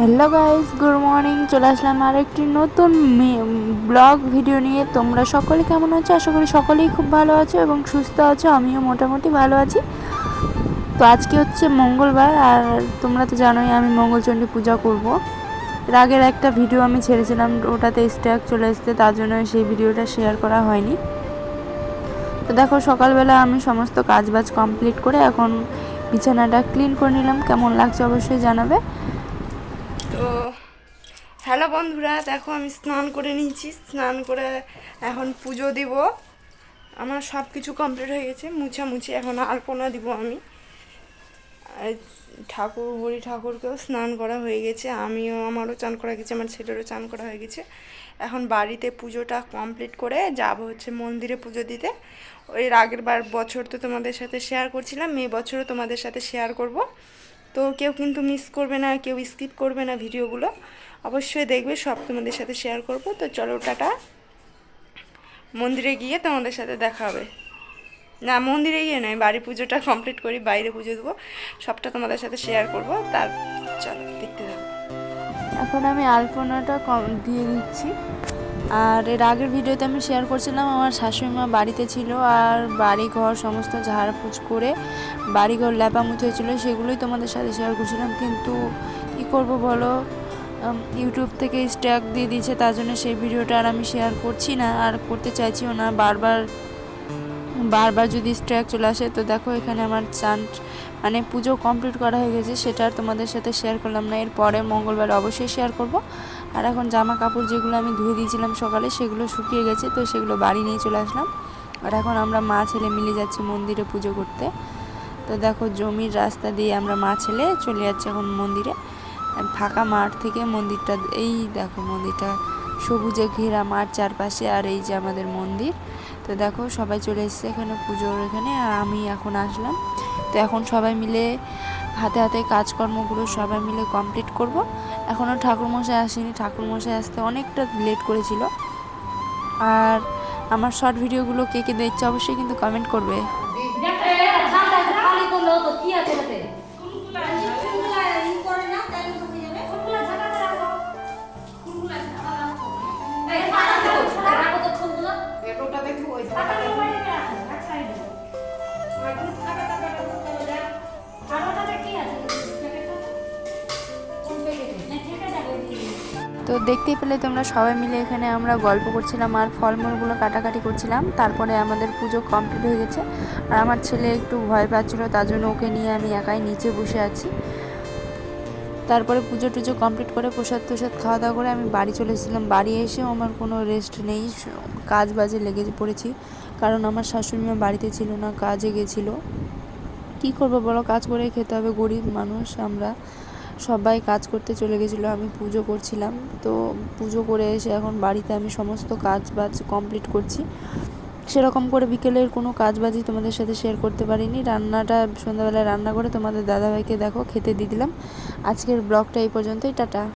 Hello guys good morning চলে আসলাম আর একটি নতুন ব্লগ ভিডিও নিয়ে। তোমরা সকলে কেমন আছো? আশা করি সকলেই খুব ভালো আছো এবং সুস্থ আছো। আমিও মোটামুটি ভালো আছি। তো আজকে হচ্ছে মঙ্গলবার, আর তোমরা তো জানোই আমি মঙ্গলচণ্ডী পূজা করব। এর আগের একটা ভিডিও আমি ছেড়েছিলাম, ওটাতে স্ট্যাক চলে এসছে, তার জন্য সেই ভিডিওটা শেয়ার করা হয়নি। তো দেখো, সকালবেলা আমি সমস্ত কাজবাজ কমপ্লিট করে এখন বিছানাটা ক্লিন করে নিলাম। কেমন লাগছে অবশ্যই জানাবে। তো হ্যালো বন্ধুরা, দেখো আমি স্নান করে নিয়েছি। স্নান করে এখন পুজো দিব। আমার সব কিছু কমপ্লিট হয়ে গেছে, মুছামুছি এখন আলপনা দিব আমি। ঠাকুর, বুড়ি ঠাকুরকেও স্নান করা হয়ে গেছে, আমিও, আমারও চান করা গেছে, আমার ছেলেরও চান করা হয়ে গেছে। এখন বাড়িতে পুজোটা কমপ্লিট করে যাব হচ্ছে মন্দিরে পুজো দিতে। ওই আগের বার বছর তো তোমাদের সাথে শেয়ার করছিলাম এই বছরও তোমাদের সাথে শেয়ার করব। তো কেউ কিন্তু মিস করবে না, কেউ স্কিপ করবে না ভিডিওগুলো। অবশ্যই দেখবে, সব তোমাদের সাথে শেয়ার করব। তো চলো টাটা। মন্দিরে গিয়ে তোমাদের সাথে দেখা হবে। না, মন্দিরে গিয়ে নয়, বাড়ি পুজোটা কমপ্লিট করি, বাইরে পুজো দেবো। সবটা তোমাদের সাথে শেয়ার করব। তার চলো, দেখতে যাব এখন আমি আলপনাটা কম দিয়ে দিচ্ছি। আর এর আগের ভিডিওতে আমি শেয়ার করছিলাম, আমার শাশুড়ি মা বাড়িতে ছিল আর বাড়ি ঘর সমস্ত ঝাড়পুছ করে বাড়িঘর ল্যাপা মুছে হয়েছিলো, সেগুলোই তোমাদের সাথে শেয়ার করছিলাম। কিন্তু কি করব বলো? ইউটিউব থেকে স্ট্যাক দিয়ে দিয়েছে, তার জন্য সেই ভিডিওটা আর আমি শেয়ার করছি না, আর করতে চাইছিও না। বারবার বারবার যদি স্ট্র্যাক চলে আসে, তো দেখো এখানে আমার চান মানে পুজো কমপ্লিট করা হয়ে গেছে, সেটা আর তোমাদের সাথে শেয়ার করলাম না। এরপরে মঙ্গলবার অবশ্যই শেয়ার করব। আর এখন জামা কাপড় যেগুলো আমি ধুয়ে দিয়েছিলাম সকালে, সেগুলো শুকিয়ে গেছে, তো সেগুলো বাড়ি নিয়ে চলে আসলাম। আর এখন আমরা মা ছেলে মিলে যাচ্ছি মন্দিরে পুজো করতে। তো দেখো জমির রাস্তা দিয়ে আমরা মা ছেলে চলে যাচ্ছি এখন মন্দিরে। ফাঁকা মাঠ থেকে মন্দিরটা, এই দেখো মন্দিরটা, সবুজে ঘেরা মাঠ চারপাশে আর এই যে আমাদের মন্দির। তো দেখো সবাই চলে এসেছে এখানে পুজোর এখানে, আর আমি এখন আসলাম। তো এখন সবাই মিলে হাতে হাতে কাজকর্মগুলো সবাই মিলে কমপ্লিট করব। এখনও ঠাকুরমশাই আসেনি। ঠাকুরমশাই আসতে অনেকটা লেট করেছিল। আর আমার শর্ট ভিডিওগুলো কে কে দেখছে অবশ্যই কিন্তু কমেন্ট করবে। তো দেখতেই পেলে তোমরা সবাই মিলে এখানে আমরা গল্প করছিলাম আর ফলমূলগুলো কাটাকাটি করছিলাম। তারপরে আমাদের পুজো কমপ্লিট হয়ে গেছে। আর আমার ছেলে একটু ভয় পাচ্ছিল, তার জন্য ওকে নিয়ে আমি একাই নিচে বসে আছি। তারপরে পুজো টুজো কমপ্লিট করে প্রসাদ প্রসাদ খাওয়া দাওয়া করে আমি বাড়ি চলে এসেছিলাম। বাড়ি এসেও আমার কোনো রেস্ট নেই, কাজ বাজে লেগে পড়েছি। কারণ আমার শাশুড়ি মা বাড়িতে ছিল না, কাজে গেছিল। কী করব বলো? কাজ করে খেতে হবে, গরিব মানুষ আমরা। সবাই কাজ করতে চলে গেছিল, আমি পুজো করছিলাম। তো পুজো করে এসে এখন বাড়িতে আমি সমস্ত কাজ বাজ কমপ্লিট করছি। সেরকম করে বিকেলের কোনো কাজ বাজি তোমাদের সাথে শেয়ার করতে পারিনি। রান্নাটা, সন্ধ্যাবেলায় রান্না করে তোমাদের দাদাভাইকে দেখো, খেতে দিয়ে দিলাম। আজকের ব্লগটা এই পর্যন্তই, টাটা।